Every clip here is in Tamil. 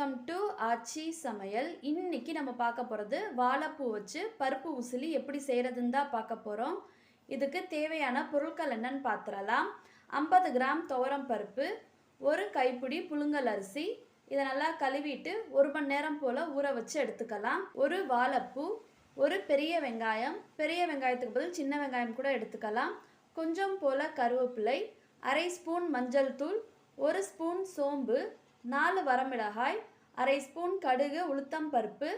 வெல்கம் டு ஆச்சி சமையல். இன்னைக்கு நம்ம பார்க்க போகிறது வாழைப்பூ வச்சு பருப்பு உசிலி எப்படி செய்கிறதுன்னு தான் பார்க்க போகிறோம் இதுக்கு தேவையான பொருட்கள் என்னன்னு பார்த்துடலாம். ஐம்பது கிராம் துவரம் பருப்பு ஒரு கைப்பிடி புழுங்கல் அரிசி. இதை நல்லா கழுவிட்டு ஒரு மணி நேரம் போல் ஊற வச்சு எடுத்துக்கலாம். ஒரு வாழைப்பூ ஒரு பெரிய வெங்காயம். பெரிய வெங்காயத்துக்கு பதில் சின்ன வெங்காயம் கூட எடுத்துக்கலாம். கொஞ்சம் போல் கருவேப்பிலை அரை ஸ்பூன் மஞ்சள் தூள் ஒரு ஸ்பூன் சோம்பு நாலு வரமிளகாய் அரை ஸ்பூன் கடுகு உளுத்தம் பருப்பு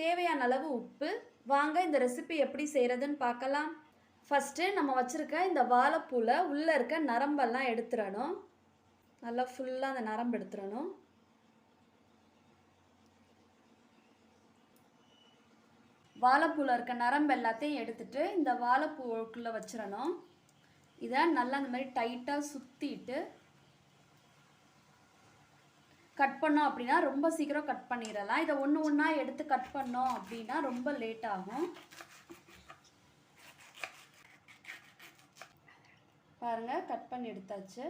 தேவையான அளவு உப்பு. வாங்க இந்த ரெசிபி எப்படி செய்கிறதுன்னு பார்க்கலாம். ஃபஸ்ட்டு நம்ம வச்சுருக்க இந்த வாழைப்பூவில் உள்ளே இருக்க நரம்பெல்லாம் எடுத்துடணும். நல்லா ஃபுல்லாக அந்த நரம்பு எடுத்துடணும். வாழைப்பூவில் இருக்க நரம்பு எல்லாத்தையும் எடுத்துட்டு இந்த வாழைப்பூக்குள்ளே வச்சிடணும். இதை நல்லா அந்த மாதிரி டைட்டாக சுற்றிட்டு கட் பண்ணோம் அப்படின்னா ரொம்ப சீக்கிரம் கட் பண்ணிடலாம். இதை ஒன்று ஒன்றா எடுத்து கட் பண்ணோம் அப்படின்னா ரொம்ப லேட் ஆகும். பாருங்கள் கட் பண்ணி எடுத்தாச்சு.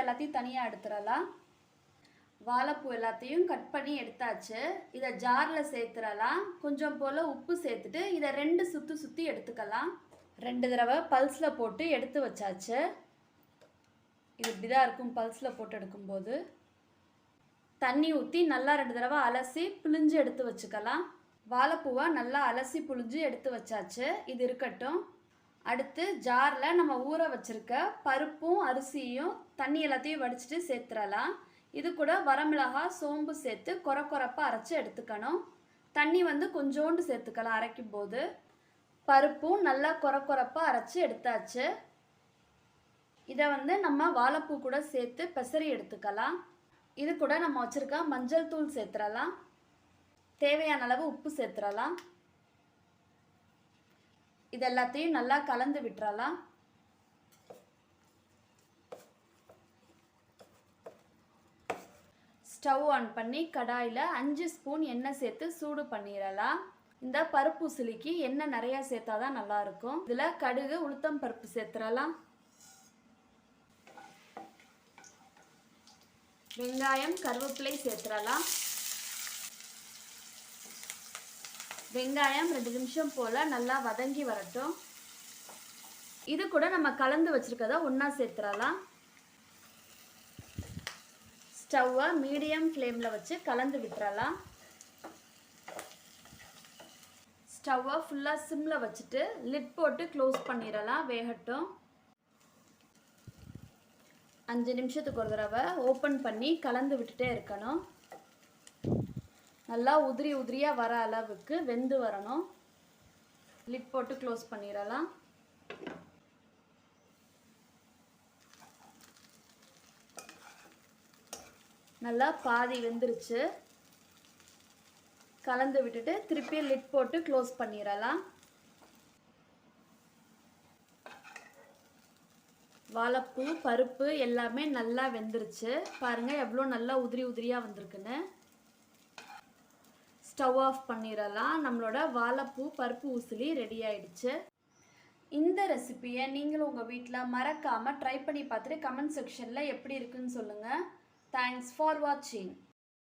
எல்லாத்தையும் தனியாக எடுத்துடலாம். வாழைப்பூ எல்லாத்தையும் கட் பண்ணி எடுத்தாச்சு. இதை ஜாரில் சேர்த்துடலாம். கொஞ்சம் போல் உப்பு சேர்த்துட்டு இதை ரெண்டு சுற்றி சுற்றி எடுத்துக்கலாம். ரெண்டு தடவை பல்ஸில் போட்டு எடுத்து வச்சாச்சு. இது இப்படி தான் இருக்கும். பல்ஸில் போட்டு எடுக்கும்போது தண்ணி ஊற்றி நல்லா ரெண்டு தடவை அலசி பிழிஞ்சு எடுத்து வச்சுக்கலாம். வாழைப்பூவை நல்லா அலசி புழிஞ்சு எடுத்து வச்சாச்சு. இது இருக்கட்டும். அடுத்து ஜாரில் நம்ம ஊற வச்சுருக்க பருப்பும் அரிசியும் தண்ணி எல்லாத்தையும் வடிச்சிட்டு சேர்த்துடலாம் இது கூட வரமிளகாய் சோம்பு சேர்த்து கொர கொரப்பாக அரைச்சி எடுத்துக்கணும். தண்ணி வந்து கொஞ்சோண்டு சேர்த்துக்கலாம் அரைக்கும் போது பருப்பும் நல்லா கொர கொரப்பாக அரைச்சி எடுத்தாச்சு. இதை வந்து நம்ம வாழைப்பூ கூட சேர்த்து பெசரி எடுத்துக்கலாம். இது கூட நம்ம வச்சுருக்க மஞ்சள் தூள் சேர்த்துடலாம். தேவையான அளவு உப்பு சேர்த்துடலாம். இது எல்லாத்தையும் நல்லா கலந்து விட்டுறலாம். ஸ்டவ் ஆன் பண்ணி கடாயில் அஞ்சு ஸ்பூன் எண்ணெய் சேர்த்து சூடு பண்ணிடலாம். இந்த பருப்பு சிலிக்கு எண்ணெய் நிறையா சேர்த்தா தான் நல்லாயிருக்கும் இதில் கடுகு உளுத்தம் பருப்பு சேர்த்துடலாம். வெங்காயம் கருவேப்பிலை சேர்த்துடலாம். வெங்காயம் ரெண்டு நிமிஷம் போல் நல்லா வதங்கி வரட்டும். இது கூட நம்ம கலந்து வச்சுருக்கதை ஒன்றா சேர்த்துடலாம். ஸ்டவ்வை மீடியம் ஃப்ளேமில் வச்சு கலந்து விட்டுறலாம். ஸ்டவ்வை ஃபுல்லாக சிம்மில் வச்சுட்டு லிட் போட்டு க்ளோஸ் பண்ணிடலாம். வேகட்டும். அஞ்சு நிமிஷத்துக்கு ஒரு தடவை ஓப்பன் பண்ணி கலந்து விட்டுட்டே இருக்கணும். நல்லா உதிரி உதிரியாக வர அளவுக்கு வெந்து வரணும். லிட் போட்டு க்ளோஸ் பண்ணிடலாம். நல்லா பாதி வெந்துருச்சு. கலந்து விட்டுட்டு திருப்பி லிட் போட்டு க்ளோஸ் பண்ணிடலாம். வாழைப்பூ பருப்பு எல்லாமே நல்லா வெந்துருச்சு. பாருங்கள் எவ்வளோ நல்லா உதிரி உதிரியாக வந்திருக்குன்னு. ஸ்டவ் ஆஃப் பண்ணிடலாம். நம்மளோட வாழைப்பூ பருப்பு ஊசிலி ரெடி ஆயிடுச்சு. இந்த ரெசிப்பியை நீங்களும் உங்கள் வீட்டில் மறக்காமல் ட்ரை பண்ணி பார்த்துட்டு கமெண்ட் செக்ஷனில் எப்படி இருக்குன்னு சொல்லுங்கள் தேங்க்ஸ் ஃபார் வாட்சிங்